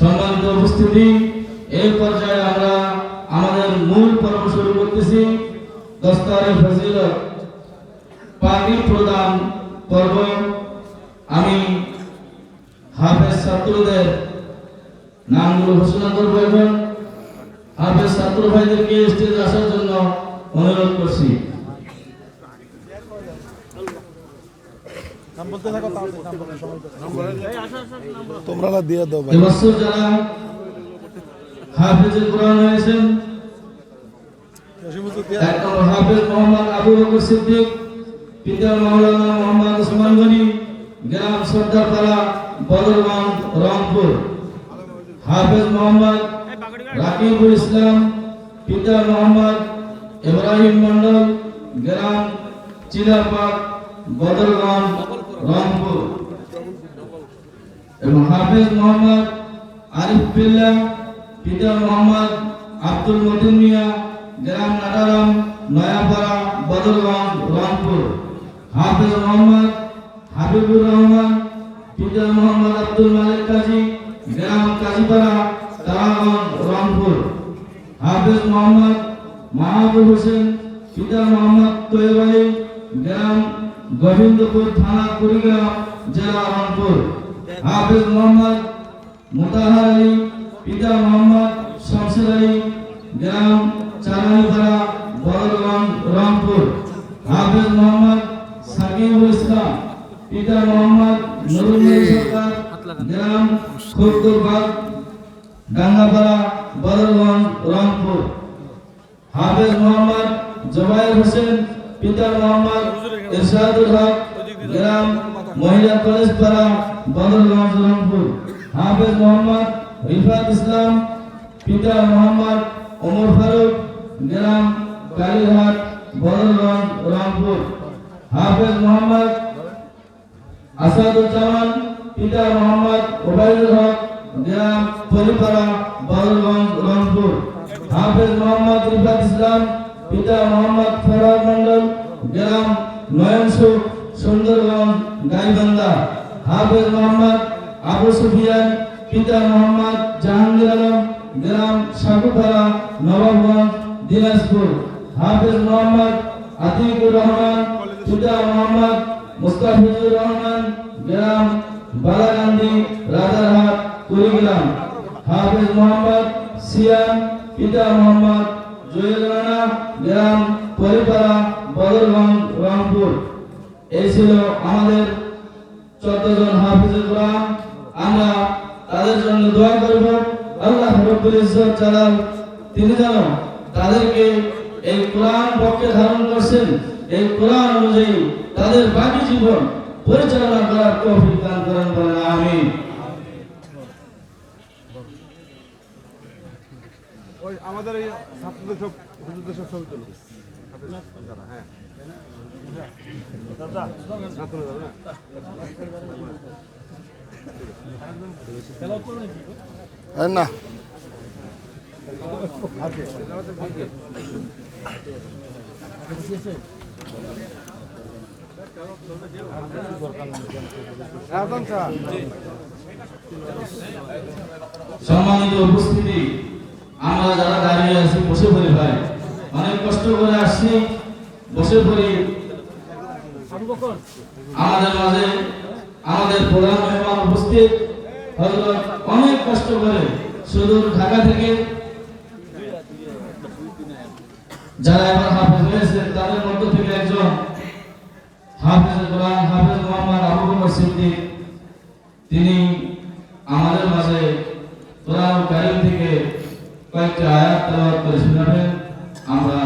সম্মানিত উপস্থিতি, এই পর্যায়ে আমরা আমাদের মূল পর্ব শুরু করতেছি। দস্তারে ফজিলত, পানি প্রদান পর্ব। আমি হাফেজ ছাত্রদের নামগুলো ঘোষণা করব এবং হাফেজ ছাত্র ভাইদেরকে স্টেজে আসার জন্য অনুরোধ করছি। তোমরা না দিয়ে দাও ভাই। এবছর যারা হাফেজের কোরআন হয়েছেন এক নম্বর হাফেজ মোহাম্মদ আবু বকর সিদ্দিক পিতা মাওলানা মোহাম্মদ ওসমান গনি গ্রাম সর্দারপাড়া বদরগঞ্জ রংপুর। হাফেজ মোহাম্মদ রাকিবুল ইসলাম পিতা মোহাম্মদ ইব্রাহিম মন্ডল গ্রাম চিলাপাট বদরগঞ্জ রংপুর। এবং হাফেজ মোহাম্মদ আরিফ বিল্লাহ পিতা মোহাম্মদ আব্দুল মতিন মিয়া, গ্রাম নাটারাম, নয়াপাড়া, বদরগঞ্জ, রংপুর। হাফেজ মোহাম্মদ হাবিবুর রহমান পিতা মোহাম্মদ আব্দুল মালিক কাজী, গ্রাম কাজীপাড়া তারাগঞ্জ, রংপুর। হাফেজ মোহাম্মদ মাহবুব হোসেন পিতা মোহাম্মদ তৈব আলী, গ্রাম গোবিন্দপুর থানা কুড়িগ্রাম জেলা রংপুর। হাফেজ মোহাম্মদ মুতাহার আলী, পিতা মোহাম্মদ শামসুর আলী, গ্রাম চারানিপাড়া বদরগঞ্জ রংপুর। হাফেজ মোহাম্মদ সাকিবুল ইসলাম, পিতা মোহাম্মদ নুরুল সরকার, গ্রাম খুরদুরবাগ ডাঙ্গাপাড়া বদরগঞ্জ রংপুর। হাফেজ মোহাম্মদ জবাইর হোসেন, পিতা মোহাম্মদ ইরশাদুল হক, গ্রাম মহিলা কলেজ পাড়া, বদরগঞ্জ, রংপুর। হাফেজ মোহাম্মদ রিফাত ইসলাম, পিতা মোহাম্মদ ওমর ফারুক, গ্রাম কালীঘাট বদরগঞ্জ, রংপুর। হাফেজ মোহাম্মদ আসাদুজ্জামান, পিতা মোহাম্মদ ওবায়দুল হক, গ্রাম পরিপাড়া, বদরগঞ্জ, রংপুর। হাফেজ মোহাম্মদ রিফাত ইসলাম, পিতা মোহাম্মদ ফরহাদ মন্ডল গ্রাম নয়নসুখ সুন্দরগঞ্জ গাইবান্ধা, হাফেজ মোহাম্মদ, আবু সুফিয়ান, পিতা মোহাম্মদ, জাহাঙ্গীর আলম, গ্রাম সাকুপাড়া, নবাবগঞ্জ, দিনাজপুর, হাফেজ মোহাম্মদ, আতিকুর রহমান, পিতা মোহাম্মদ, মুস্তাফিজুর রহমান, গ্রাম বালাকান্দি রাজারহাট, কুড়িগ্রাম, হাফেজ মোহাম্মদ, সিয়াম, পিতা মোহাম্মদ, জুয়েল রানা, গ্রাম পরিপাড়া বদরগঞ্জ রংপুর। এই ছিল আমাদের চোদ্দ জন হাফিজুল কোরআন। আমরা তাদের জন্য দোয়া করব। আল্লাহ রব্বুল ইজ্জত জালাল তিনি যেন তাদেরকে এই কোরআন পক্ষে ধারণ করছেন। এই কোরআন অনুযায়ী তাদের বাকি জীবন পরিচালনা করার তৌফিক দান করেন বলেন ওই আমাদের এই ছাত্রদের সব হুজুরদের সব ছবি তুলো। হ্যাঁ না, সম্মানিত উপস্থিতি আমরা যারা দাঁড়িয়ে আছি বসে পড়ি ভাই। কষ্ট করে আসছি, বসে পড়ি। আমাদের মাঝে আমাদের প্রধান মেহমান উপস্থিত। অনেক কষ্ট করে সুদূর ঢাকা থেকে। যারা এবার হাফেজ তাদের মধ্য থেকে একজন হাফেজ কোরআন হাফেজ মোহাম্মদ আবু সিদ্দিক। তিনি আমাদের মাঝে কোরআন কারিম থেকে কয়েকটি আয়াত তেলাওয়াত করে শোনাবেন। আমরা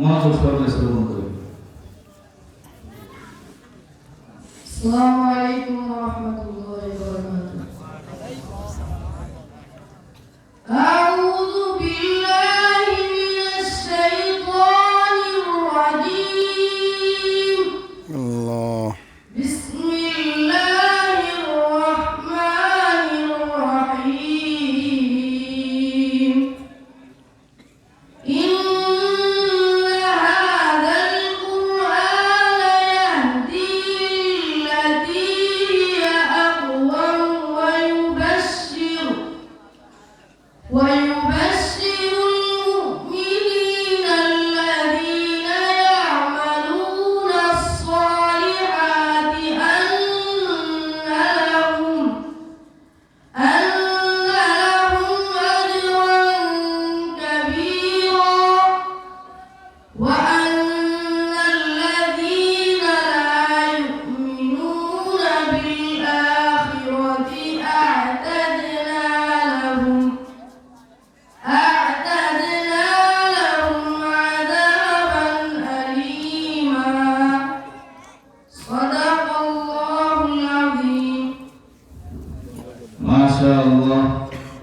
মনোযোগ সহকারে শ্রবণ করি। আসসালামু আলাইকুম